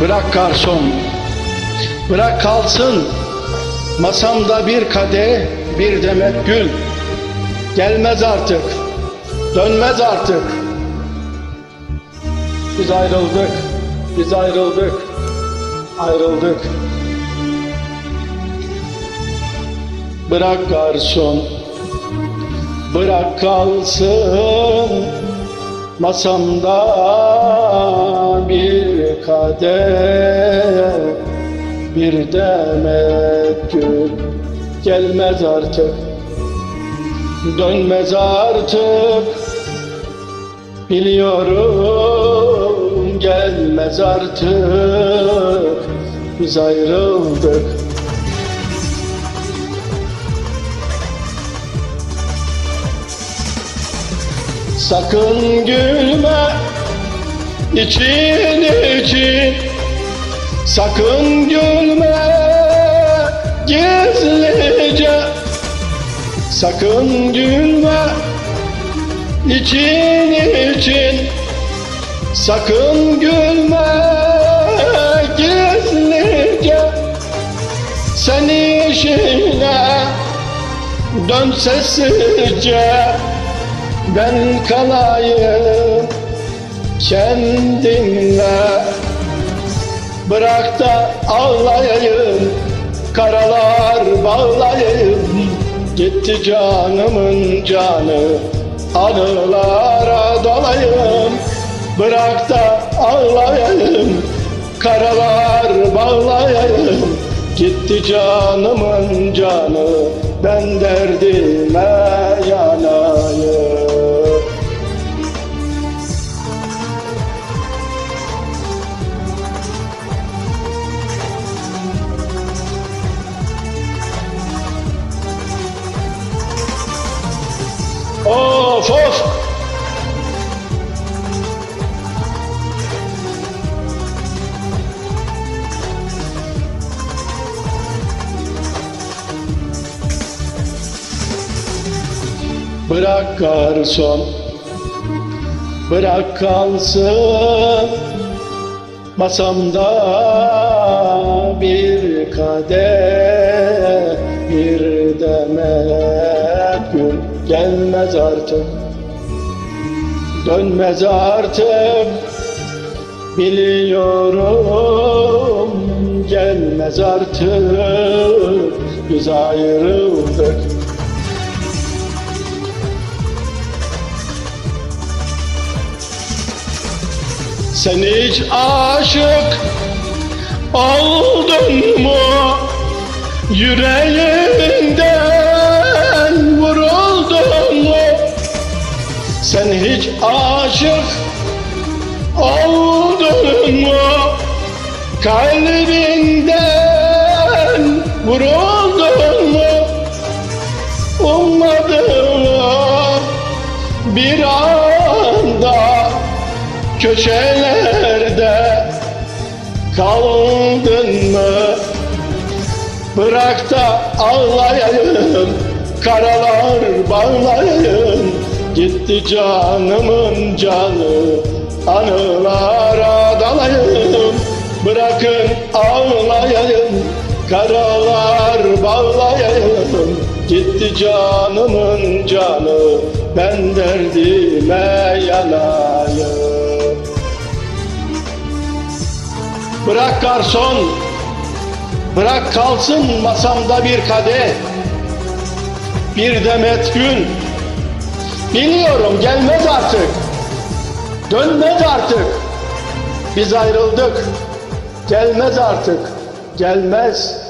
Bırak garson, bırak kalsın. Masamda bir kadeh, bir demet gül. Gelmez artık, dönmez artık. Biz ayrıldık, biz ayrıldık, ayrıldık. Bırak garson, bırak kalsın. Masamda kadeh, bir demet gül gelmez artık, dönmez artık. Biliyorum gelmez artık, biz ayrıldık. Sakın gülme için için Sakın gülme gizlice Sakın gülme. İçin için Sakın gülme gizlice Sen işine dön sessizce. Ben kalayım kendinle. Bırak da ağlayayım Karalar bağlayayım. Gitti canımın canı Anılara dolayım. Bırak da ağlayayım Karalar bağlayayım. Gitti canımın canı Ben derdime Of! Bırak garson, bırak kalsın. Masamda bir kadeh, gelmez artık, dönmez artık. Biliyorum gelmez artık, biz ayrıldık. Sen hiç aşık oldun mu? Yüreğinden hiç aşık oldun mu? Kalbinden vuruldun mu? Ummadım bir anda köşelerde kaldın mı? Bırak da ağlayayım, karalar bağlayayım. Gitti canımın canı, anılara dalayım. Bırakın ağlayayım, karalar bağlayayım. Gitti canımın canı, ben derdime yanayım. Bırak garson, bırak kalsın masamda bir kadeh, bir demet gün. Biliyorum gelmez artık, dönmez artık. Biz ayrıldık, gelmez artık, gelmez.